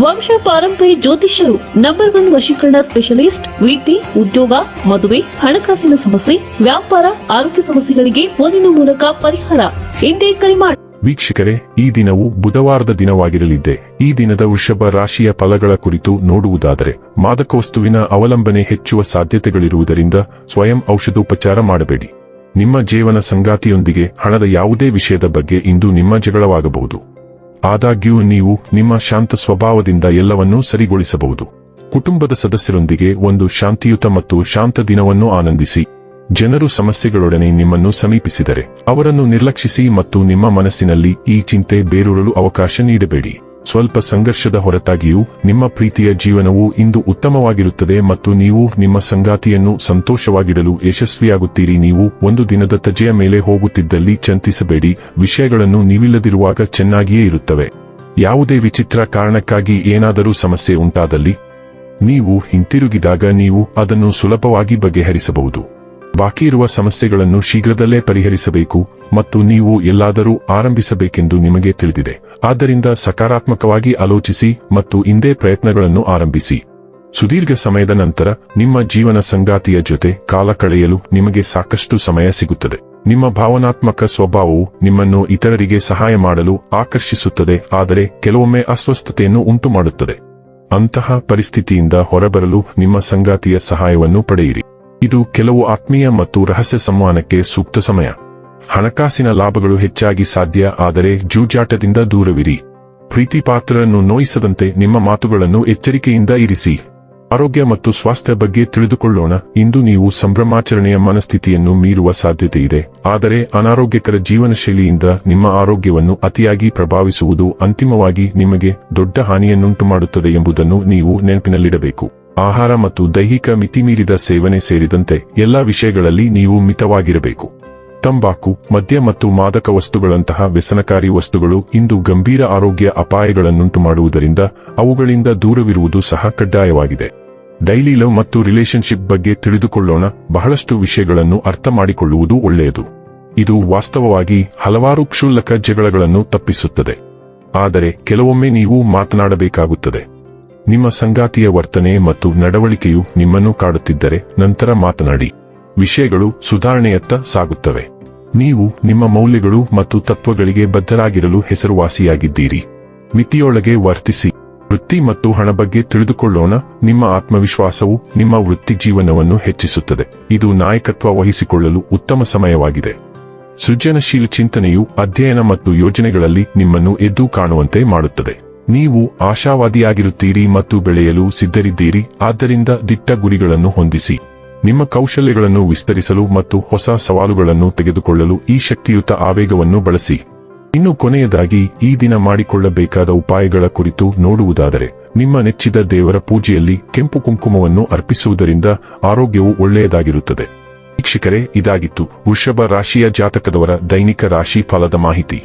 ವಂಶ ಪಾರಂಪರಿ ಜ್ಯೋತಿಷ್ಯರು ನಂಬರ್ ಒನ್ ವಶೀಕರಣ ಸ್ಪೆಷಲಿಸ್ಟ್ ವೃತ್ತಿ ಉದ್ಯೋಗ, ಮದುವೆ, ಹಣಕಾಸಿನ ಸಮಸ್ಯೆ, ವ್ಯಾಪಾರ, ಆರೋಗ್ಯ ಸಮಸ್ಯೆಗಳಿಗೆ ಫೋನಿನ ಮೂಲಕ ಪರಿಹಾರ. ಎಂದೇ ಕರೆ ಮಾಡಿ ವೀಕ್ಷಕರೇ, ಈ ದಿನವು ಬುಧವಾರದ ದಿನವಾಗಿರಲಿದೆ ಈ ದಿನದ ವೃಷಭ ರಾಶಿಯ ಫಲಗಳ ಕುರಿತು ನೋಡುವುದಾದರೆ ಮಾದಕ ವಸ್ತುವಿನ ಅವಲಂಬನೆ ಹೆಚ್ಚುವ ಸಾಧ್ಯತೆಗಳಿರುವುದರಿಂದ ಸ್ವಯಂ ಔಷಧೋಪಚಾರ ಮಾಡಬೇಡಿ. ನಿಮ್ಮ ಜೀವನ ಸಂಗಾತಿಯೊಂದಿಗೆ ಹಣದ ಯಾವುದೇ ವಿಷಯದ ಬಗ್ಗೆ ಇಂದು ನಿಮ್ಮ ಜಗಳವಾಗಬಹುದು. ಆದಾಗ್ಯೂ ನೀವು ನಿಮ್ಮ ಶಾಂತ ಸ್ವಭಾವದಿಂದ ಎಲ್ಲವನ್ನೂ ಸರಿಗೊಳಿಸಬಹುದು. ಕುಟುಂಬದ ಸದಸ್ಯರೊಂದಿಗೆ ಒಂದು ಶಾಂತಿಯುತ ಮತ್ತು ಶಾಂತ ದಿನವನ್ನು ಆನಂದಿಸಿ. ಜನರು ಸಮಸ್ಯೆಗಳೊಡನೆ ನಿಮ್ಮನ್ನು ಸಮೀಪಿಸಿದರೆ ಅವರನ್ನು ನಿರ್ಲಕ್ಷಿಸಿ ಮತ್ತು ನಿಮ್ಮ ಮನಸ್ಸಿನಲ್ಲಿ ಈ ಚಿಂತೆ ಬೇರೂರಲು ಅವಕಾಶ ನೀಡಬೇಡಿ. ಸ್ವಲ್ಪ ಸಂಘರ್ಷದ ಹೊರತಾಗಿಯೂ, ನಿಮ್ಮ ಪ್ರೀತಿಯ ಜೀವನವು ಇಂದು ಉತ್ತಮವಾಗಿರುತ್ತದೆ ಮತ್ತು ನೀವು ನಿಮ್ಮ ಸಂಗಾತಿಯನ್ನು ಸಂತೋಷವಾಗಿಡಲು ಯಶಸ್ವಿಯಾಗುತ್ತೀರಿ. ನೀವು ಒಂದು ದಿನದ ತಜೆಯ ಮೇಲೆ ಹೋಗುತ್ತಿದ್ದಲ್ಲಿ ಚಿಂತಿಸಬೇಡಿ, ವಿಷಯಗಳನ್ನು ನೀವಿಲ್ಲದಿರುವಾಗ ಚೆನ್ನಾಗಿಯೇ ಇರುತ್ತವೆ. ಯಾವುದೇ ವಿಚಿತ್ರ ಕಾರಣಕ್ಕಾಗಿ ಏನಾದರೂ ಸಮಸ್ಯೆ ಉಂಟಾದಲ್ಲಿ, ನೀವು ಹಿಂತಿರುಗಿದಾಗ ನೀವು ಅದನ್ನು ಸುಲಭವಾಗಿ ಬಗೆಹರಿಸಬಹುದು. ಬಾಕಿ ಇರುವ ಸಮಸ್ಯೆಗಳನ್ನು ಶೀಘ್ರದಲ್ಲೇ ಪರಿಹರಿಸಬೇಕು ಮತ್ತು ನೀವು ಎಲ್ಲಾದರೂ ಆರಂಭಿಸಬೇಕೆಂದು ನಿಮಗೆ ತಿಳಿದಿದೆ. ಆದ್ದರಿಂದ ಸಕಾರಾತ್ಮಕವಾಗಿ ಆಲೋಚಿಸಿ ಮತ್ತು ಇಂದೇ ಪ್ರಯತ್ನಗಳನ್ನು ಆರಂಭಿಸಿ. ಸುದೀರ್ಘ ಸಮಯದ ನಂತರ ನಿಮ್ಮ ಜೀವನ ಸಂಗಾತಿಯ ಜೊತೆ ಕಾಲ ಕಳೆಯಲು ನಿಮಗೆ ಸಾಕಷ್ಟು ಸಮಯ ಸಿಗುತ್ತದೆ. ನಿಮ್ಮ ಭಾವನಾತ್ಮಕ ಸ್ವಭಾವವು ನಿಮ್ಮನ್ನು ಇತರರಿಗೆ ಸಹಾಯ ಮಾಡಲು ಆಕರ್ಷಿಸುತ್ತದೆ, ಆದರೆ ಕೆಲವೊಮ್ಮೆ ಅಸ್ವಸ್ಥತೆಯನ್ನು ಉಂಟುಮಾಡುತ್ತದೆ. ಅಂತಹ ಪರಿಸ್ಥಿತಿಯಿಂದ ಹೊರಬರಲು ನಿಮ್ಮ ಸಂಗಾತಿಯ ಸಹಾಯವನ್ನು ಪಡೆಯಿರಿ. ಇದು ಕೆಲವು ಆತ್ಮೀಯ ಮತ್ತು ರಹಸ್ಯ ಸಂವಹನಕ್ಕೆ ಸೂಕ್ತ ಸಮಯ. ಹಣಕಾಸಿನ ಲಾಭಗಳು ಹೆಚ್ಚಾಗಿ ಸಾಧ್ಯ, ಆದರೆ ಜೂಜಾಟದಿಂದ ದೂರವಿರಿ. ಪ್ರೀತಿ ಪಾತ್ರರನ್ನು ನೋಯಿಸದಂತೆ ನಿಮ್ಮ ಮಾತುಗಳನ್ನು ಎಚ್ಚರಿಕೆಯಿಂದ ಇರಿಸಿ. ಆರೋಗ್ಯ ಮತ್ತು ಸ್ವಾಸ್ಥ್ಯ ಬಗ್ಗೆ ತಿಳಿದುಕೊಳ್ಳೋಣ. ಇಂದು ನೀವು ಸಂಭ್ರಮಾಚರಣೆಯ ಮನಸ್ಥಿತಿಯನ್ನು ಮೀರುವ ಸಾಧ್ಯತೆ ಇದೆ ಆದರೆ ಅನಾರೋಗ್ಯಕರ ಜೀವನ ಶೈಲಿಯಿಂದ ನಿಮ್ಮ ಆರೋಗ್ಯವನ್ನು ಅತಿಯಾಗಿ ಪ್ರಭಾವಿಸುವುದು ಅಂತಿಮವಾಗಿ ನಿಮಗೆ ದೊಡ್ಡ ಹಾನಿಯನ್ನುಂಟು ಮಾಡುತ್ತದೆ ಎಂಬುದನ್ನು ನೀವು ನೆನಪಿನಲ್ಲಿಡಬೇಕು. ಆಹಾರ ಮತ್ತು ದೈಹಿಕ ಮಿತಿಮೀರಿದ ಸೇವನೆ ಸೇರಿದಂತೆ ಎಲ್ಲಾ ವಿಷಯಗಳಲ್ಲಿ ನೀವು ಮಿತವಾಗಿರಬೇಕು. ತಂಬಾಕು, ಮದ್ಯ ಮತ್ತು ಮಾದಕ ವಸ್ತುಗಳಂತಹ ವ್ಯಸನಕಾರಿ ವಸ್ತುಗಳು ಇಂದು ಗಂಭೀರ ಆರೋಗ್ಯ ಅಪಾಯಗಳನ್ನುಂಟು ಮಾಡುವುದರಿಂದ ಅವುಗಳಿಂದ ದೂರವಿರುವುದು ಸಹ ಕಡ್ಡಾಯವಾಗಿದೆ. ಡೈಲಿ ಲವ್ ಮತ್ತು ರಿಲೇಶನ್ಶಿಪ್ ಬಗ್ಗೆ ತಿಳಿದುಕೊಳ್ಳೋಣ, ಬಹಳಷ್ಟು ವಿಷಯಗಳನ್ನು ಅರ್ಥ ಮಾಡಿಕೊಳ್ಳುವುದು ಒಳ್ಳೆಯದು. ಇದು ವಾಸ್ತವವಾಗಿ ಹಲವಾರು ಕ್ಷುಲ್ಲಕ ಜಗಳಗಳನ್ನು ತಪ್ಪಿಸುತ್ತದೆ. ಆದರೆ ಕೆಲವೊಮ್ಮೆ ನೀವು ಮಾತನಾಡಬೇಕಾಗುತ್ತದೆ. ನಿಮ್ಮ ಸಂಗಾತಿಯ ವರ್ತನೆ ಮತ್ತು ನಡವಳಿಕೆಯು ನಿಮ್ಮನ್ನು ಕಾಡುತ್ತಿದ್ದರೆ ನಂತರ ಮಾತನಾಡಿ. ವಿಷಯಗಳು ಸುಧಾರಣೆಯತ್ತ ಸಾಗುತ್ತವೆ. ನೀವು ನಿಮ್ಮ ಮೌಲ್ಯಗಳು ಮತ್ತು ತತ್ವಗಳಿಗೆ ಬದ್ಧರಾಗಿರಲು ಹೆಸರುವಾಸಿಯಾಗಿದ್ದೀರಿ. ಮಿತಿಯೊಳಗೆ ವರ್ತಿಸಿ. ವೃತ್ತಿ ಮತ್ತು ಹಣ ಬಗ್ಗೆ ತಿಳಿದುಕೊಳ್ಳೋಣ. ನಿಮ್ಮ ಆತ್ಮವಿಶ್ವಾಸವು ನಿಮ್ಮ ವೃತ್ತಿ ಜೀವನವನ್ನು ಹೆಚ್ಚಿಸುತ್ತದೆ. ಇದು ನಾಯಕತ್ವ ವಹಿಸಿಕೊಳ್ಳಲು ಉತ್ತಮ ಸಮಯವಾಗಿದೆ. ಸೃಜನಶೀಲ ಚಿಂತನೆಯು ಅಧ್ಯಯನ ಮತ್ತು ಯೋಜನೆಗಳಲ್ಲಿ ನಿಮ್ಮನ್ನು ಎದ್ದು ಕಾಣುವಂತೆ ಮಾಡುತ್ತದೆ. ನೀವು ಆಶಾವಾದಿಯಾಗಿರುತ್ತೀರಿ ಮತ್ತು ಬೆಳೆಯಲು ಸಿದ್ಧರಿದ್ದೀರಿ, ಆದ್ದರಿಂದ ದಿಟ್ಟ ಗುರಿಗಳನ್ನು ಹೊಂದಿಸಿ. ನಿಮ್ಮ ಕೌಶಲ್ಯಗಳನ್ನು ವಿಸ್ತರಿಸಲು ಮತ್ತು ಹೊಸ ಸವಾಲುಗಳನ್ನು ತೆಗೆದುಕೊಳ್ಳಲು ಈ ಶಕ್ತಿಯುತ ಆವೇಗವನ್ನು ಬಳಸಿ. ಇನ್ನು ಕೊನೆಯದಾಗಿ, ಈ ದಿನ ಮಾಡಿಕೊಳ್ಳಬೇಕಾದ ಉಪಾಯಗಳ ಕುರಿತು ನೋಡುವುದಾದರೆ, ನಿಮ್ಮ ನೆಚ್ಚಿದ ದೇವರ ಪೂಜೆಯಲ್ಲಿ ಕೆಂಪು ಕುಂಕುಮವನ್ನು ಅರ್ಪಿಸುವುದರಿಂದ ಆರೋಗ್ಯವು ಒಳ್ಳೆಯದಾಗಿರುತ್ತದೆ. ವೀಕ್ಷಕರೇ, ಇದಾಗಿತ್ತು ವೃಷಭ ರಾಶಿಯ ಜಾತಕದವರ ದೈನಿಕ ರಾಶಿ ಫಲದ ಮಾಹಿತಿ.